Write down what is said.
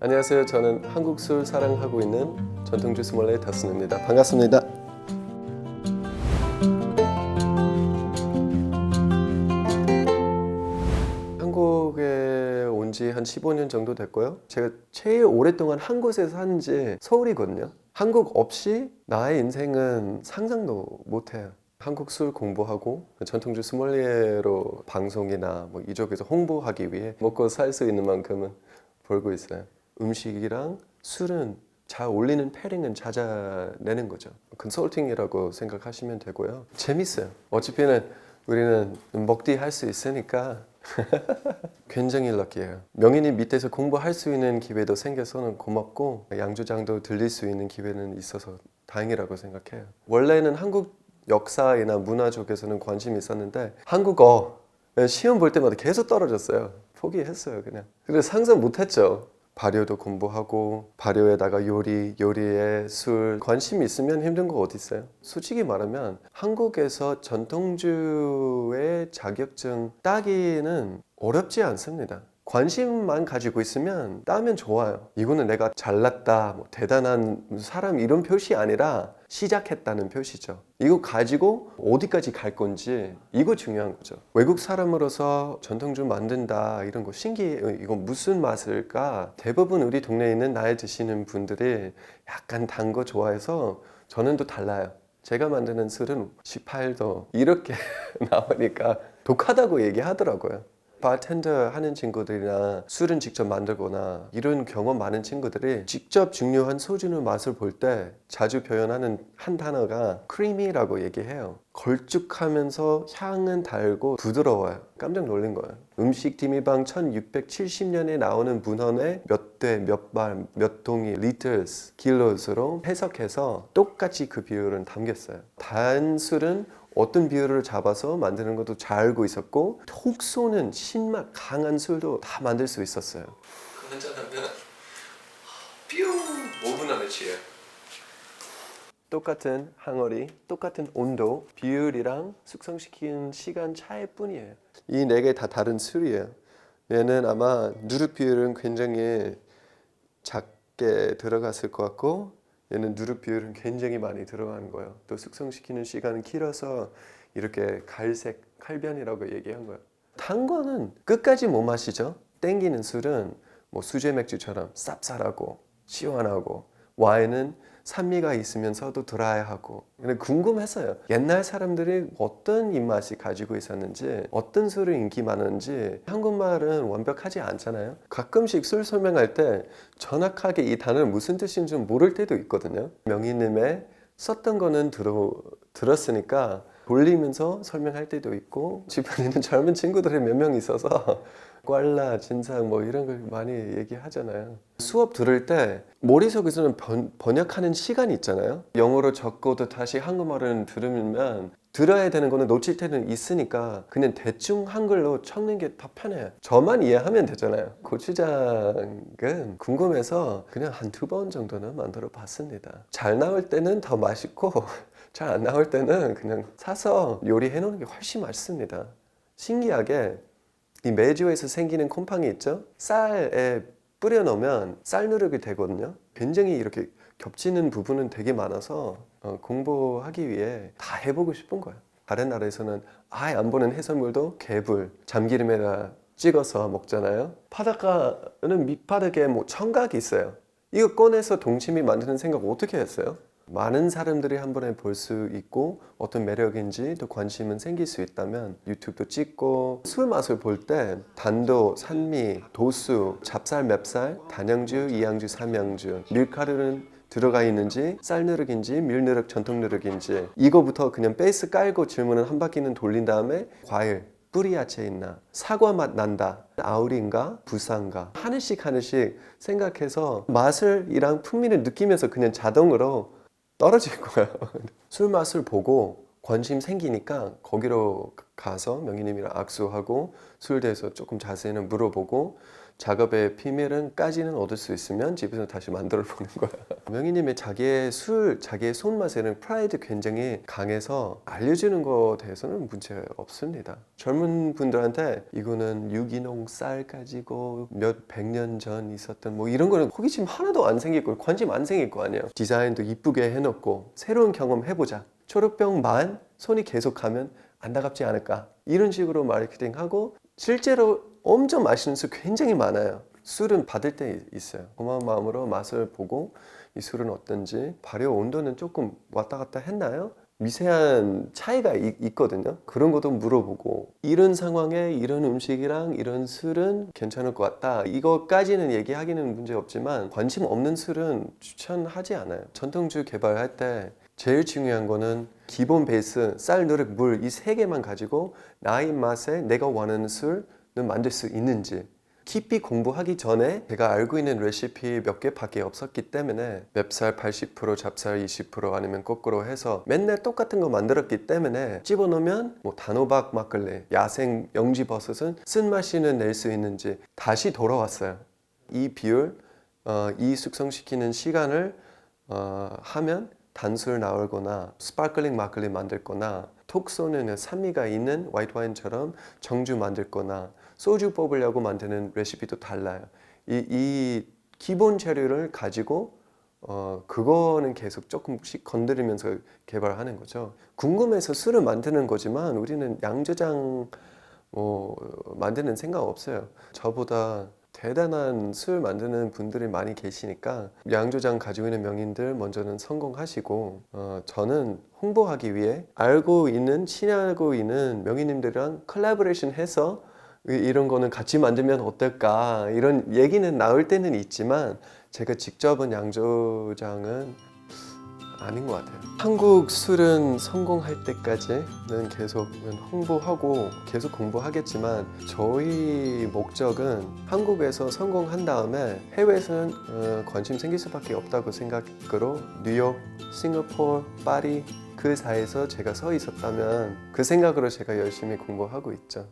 안녕하세요. 저는 한국 술 사랑하고 있는 전통주 스몰레 다스입니다. 반갑습니다. 한국에 온 지 한 15년 정도 됐고요. 제가 제일 오랫동안 한 곳에 사는 지 서울이거든요. 한국 없이 나의 인생은 상상도 못해요. 한국 술 공부하고 전통주 스몰리에로 방송이나 뭐 이쪽에서 홍보하기 위해 먹고 살 수 있는 만큼은 벌고 있어요. 음식이랑 술은 잘 어울리는 페링은 찾아내는 거죠. 컨설팅이라고 생각하시면 되고요. 재밌어요. 어차피는 우리는 먹디 할 수 있으니까 굉장히 럭키해요. 명인이 밑에서 공부할 수 있는 기회도 생겨서는 고맙고 양조장도 들릴 수 있는 기회는 있어서 다행이라고 생각해요. 원래는 한국 역사이나 문화 쪽에서는 관심이 있었는데 한국어 시험 볼 때마다 계속 떨어졌어요. 포기했어요 그냥. 그래서 상상 못했죠. 발효도 공부하고 발효에다가 요리, 요리에 술 관심 있으면 힘든 거 어디 있어요? 솔직히 말하면 한국에서 전통주의 자격증 따기는 어렵지 않습니다. 관심만 가지고 있으면 따면 좋아요. 이거는 내가 잘났다, 뭐 대단한 사람 이런 표시 아니라 시작했다는 표시죠. 이거 가지고 어디까지 갈 건지 이거 중요한 거죠. 외국 사람으로서 전통주 만든다 이런 거 신기해요. 이거 무슨 맛일까? 대부분 우리 동네에 있는 나이 드시는 분들이 약간 단 거 좋아해서 저는 또 달라요. 제가 만드는 술은 18도 이렇게 나오니까 독하다고 얘기하더라고요. 바텐더 하는 친구들이나 술은 직접 만들거나 이런 경험 많은 친구들이 직접 중요한 소주의 맛을 볼 때 자주 표현하는 한 단어가 크리미라고 얘기해요. 걸쭉하면서 향은 달고 부드러워요. 깜짝 놀란 거예요. 음식 디미방 1670년에 나오는 문헌에 몇 대, 몇 발, 몇 동이, 리터스, 킬로스로 해석해서 똑같이 그 비율은 담겼어요. 단술은 어떤 비율을 잡아서 만드는 것도 잘 알고 있었고 톡 쏘는 신맛 강한 술도 다 만들 수 있었어요. 그 한잔 하면 뿅 5분 안에 취해요. 똑같은 항어리, 똑같은 온도, 비율이랑 숙성시키는 시간 차이 뿐이에요. 이 네 개 다 다른 술이에요. 얘는 아마 누룩 비율은 굉장히 작게 들어갔을 것 같고 얘는 누룩 비율은 굉장히 많이 들어가는 거예요. 또 숙성시키는 시간은 길어서 이렇게 갈색 칼변이라고 얘기한 거예요. 단 거는 끝까지 못 마시죠. 땡기는 술은 뭐 수제 맥주처럼 쌉쌀하고 시원하고 와인은 산미가 있으면서도 드라이하고. 근데 궁금했어요. 옛날 사람들이 어떤 입맛이 가지고 있었는지 어떤 술이 인기 많은지 한국말은 완벽하지 않잖아요. 가끔씩 술 설명할 때 정확하게 이 단어는 무슨 뜻인지 모를 때도 있거든요. 명희님의 썼던 거는 들어, 들었으니까 돌리면서 설명할 때도 있고 있는 젊은 친구들이 몇 명 있어서 꽐라, 진상 뭐 이런 걸 많이 얘기하잖아요. 수업 들을 때 머릿속에서는 번, 번역하는 시간이 있잖아요. 영어로 적고도 다시 한국말을 들으면 들어야 되는 거는 놓칠 때는 있으니까 그냥 대충 한글로 적는 게 더 편해요. 저만 이해하면 되잖아요. 고추장은 궁금해서 그냥 한 두 번 정도는 만들어 봤습니다. 잘 나올 때는 더 맛있고 잘 안 나올 때는 그냥 사서 요리해 놓는 게 훨씬 맛있습니다. 신기하게 이 메주에서 생기는 곰팡이 있죠? 쌀에 뿌려 놓으면 쌀 누룩이 되거든요. 굉장히 이렇게 겹치는 부분은 되게 많아서 어, 공부하기 위해 다 해보고 싶은 거예요. 다른 나라에서는 아예 안 보는 해산물도 개불, 참기름에다 찍어서 먹잖아요. 바닷가는 밑바닥에 뭐 청각이 있어요. 이거 꺼내서 동치미 만드는 생각 어떻게 했어요? 많은 사람들이 한 번에 볼 수 있고 어떤 매력인지 또 관심은 생길 수 있다면 유튜브도 찍고 술 맛을 볼 때 단도, 산미, 도수, 찹쌀, 맵쌀, 단양주, 이양주, 삼양주, 밀가루는 들어가 있는지 쌀누룩인지 밀누룩 전통누룩인지 이거부터 그냥 베이스 깔고 질문을 한 바퀴는 돌린 다음에 과일 뿌리 야채 있나 사과 맛 난다 아우리인가 부산가 하나씩 하나씩 생각해서 맛을이랑 풍미를 느끼면서 그냥 자동으로 떨어질 거예요. 술 맛을 보고 관심 생기니까 거기로 가서 명희님이랑 악수하고 술에 대해서 조금 자세히는 물어보고 작업의 비밀은까지는 얻을 수 있으면 집에서 다시 만들어 보는 거야. 명희님의 자기의 술, 자기의 손맛에는 프라이드 굉장히 강해서 알려주는 거에 대해서는 문제 없습니다. 젊은 분들한테 이거는 유기농 쌀 가지고 몇 백 년 전 있었던 뭐 이런 거는 호기심 하나도 안 생길 거 관심 안 생길 거 아니에요. 디자인도 이쁘게 해놓고 새로운 경험 해보자. 초록병만 손이 계속 가면 안타깝지 않을까 이런 식으로 마케팅하고 실제로 엄청 맛있는 술 굉장히 많아요. 술은 받을 때 있어요. 고마운 마음으로 맛을 보고 이 술은 어떤지 발효 온도는 조금 왔다 갔다 했나요? 미세한 차이가 이- 있거든요. 그런 것도 물어보고 이런 상황에 이런 음식이랑 이런 술은 괜찮을 것 같다. 이거까지는 얘기하기는 문제 없지만 관심 없는 술은 추천하지 않아요. 전통주 개발할 때 제일 중요한 거는 기본 베이스 쌀, 누룩, 물 이 세 개만 가지고 나의 맛에 내가 원하는 술은 만들 수 있는지 깊이 공부하기 전에 제가 알고 있는 레시피 몇 개밖에 없었기 때문에 맵살 80% 잡살 20% 아니면 거꾸로 해서 맨날 똑같은 거 만들었기 때문에 집어넣으면 뭐 단호박 막걸리, 야생 영지버섯은 쓴맛이는 낼 수 있는지 다시 돌아왔어요. 이 비율, 어, 이 숙성시키는 시간을 어, 하면 단술 나오거나 스파클링 막걸리 만들거나 톡 쏘는 산미가 있는 화이트 와인처럼 정주 만들 거나 소주 뽑으려고 만드는 레시피도 달라요. 이, 이 기본 재료를 가지고 어 그거는 계속 조금씩 건드리면서 개발하는 거죠. 궁금해서 술을 만드는 거지만 우리는 양조장 뭐 만드는 생각 없어요. 저보다 대단한 술 만드는 분들이 많이 계시니까 양조장 가지고 있는 명인들 먼저는 성공하시고 어, 저는 홍보하기 위해 알고 있는 친하고 있는 명인님들이랑 컬래버레이션 해서 이- 이런 거는 같이 만들면 어떨까? 이런 얘기는 나올 때는 있지만 제가 직접은 양조장은 아닌 것 같아요. 한국 술은 성공할 때까지는 계속 홍보하고 계속 공부하겠지만 저희 목적은 한국에서 성공한 다음에 해외에서는 어, 관심 생길 수밖에 없다고 생각으로 뉴욕, 싱가포르, 파리 그 사이에서 제가 서 있었다면 그 생각으로 제가 열심히 공부하고 있죠.